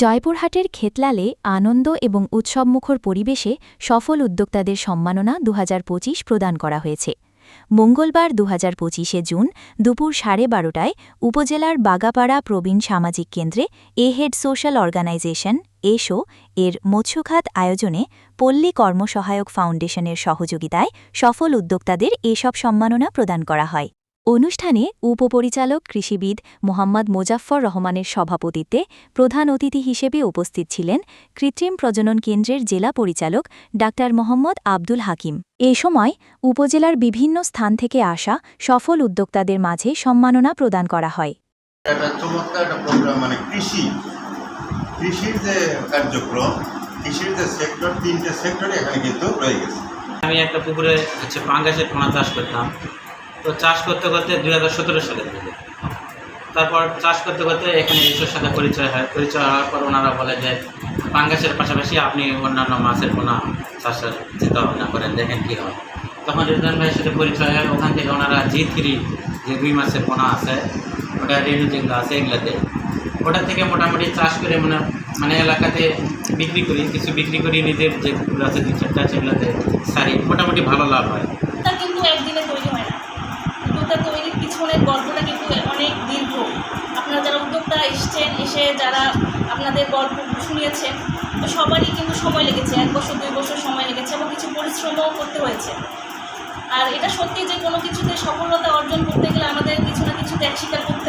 জয়পুরহাটের খেতলালে আনন্দ এবং উৎসবমুখর পরিবেশে সফল উদ্যোক্তাদের সম্মাননা দুহাজার পঁচিশ প্রদান করা হয়েছে। মঙ্গলবার দু পঁচিশে জুন দুপুর সাড়ে বারোটায় উপজেলার বাগাপাড়া প্রবীণ সামাজিক কেন্দ্রে এ হেড সোশ্যাল অর্গানাইজেশন, এসো, এর মৎস্যখাত আয়োজনে পল্লী কর্মসহায়ক ফাউন্ডেশনের সহযোগিতায় সফল উদ্যোক্তাদের এসব সম্মাননা প্রদান করা হয়। অনুষ্ঠানে উপপরিচালক কৃষিবিদ মোহাম্মদ মোজাফফর রহমানের সভাপতিত্বে প্রধান অতিথি হিসেবে উপস্থিত ছিলেন কৃত্রিম প্রজনন কেন্দ্রের জেলা পরিচালক ডা মোহাম্মদ আব্দুল হাকিম। এ সময় উপজেলার বিভিন্ন স্থান থেকে আসা সফল উদ্যোক্তাদের মাঝে সম্মাননা প্রদান করা হয়। একটা চমৎকার একটা প্রোগ্রাম মানে কৃষি কৃষির যে কার্যক্রম কৃষির যে সেক্টর তিনটে সেক্টরে এখানে কিন্তু রয়ে গেছে। আমি একটা পুকুরে হচ্ছে পাঙ্গাসের পোনা চাষ করতাম। তো চাষ করতে করতে দুই হাজার সতেরো দিকে তারপর চাষ করতে করতে এখানে এসোর সাথে পরিচয় হয়। পরিচয় হওয়ার পর ওনারা বলে যে, পাঙ্গাসের পাশাপাশি আপনি অন্যান্য মাছের পোনা চাষের চিন্তা ভাবনা করেন, দেখেন কী হয়। তখন রিজওয়ান ভাইয়ের সাথে পরিচয় হয়। ওখান থেকে ওনারা জি থ্রি যে দুই মাসের পোনা আছে, ওটা রেনু যেগুলো আছে এগুলাতে। ওটা থেকে মোটামুটি চাষ করে মানে মানে এলাকাতে বিক্রি করি, কিছু বিক্রি করি, নিজের যে পুকুর আছে দুই চারটা সেগুলোতে সারি। মোটামুটি ভালো লাভ হয় উদ্যোক্তা কিন্তু একদিনে তৈরি হয় না উদ্যোক্তা তৈরির পিছনের গল্পটা কিন্তু অনেক দীর্ঘ। আপনারা যারা উদ্যোক্তা এসছেন, এসে যারা আপনাদের গল্প শুনিয়েছেন, তো সবারই কিন্তু সময় লেগেছে, এক বছর, দুই বছর সময় লেগেছে এবং কিছু পরিশ্রমও করতে হয়েছে। আর এটা সত্যি যে কোনো কিছুতে সফলতা অর্জন করতে গেলে আমাদের কিছু না কিছু ত্যাগ স্বীকার করতে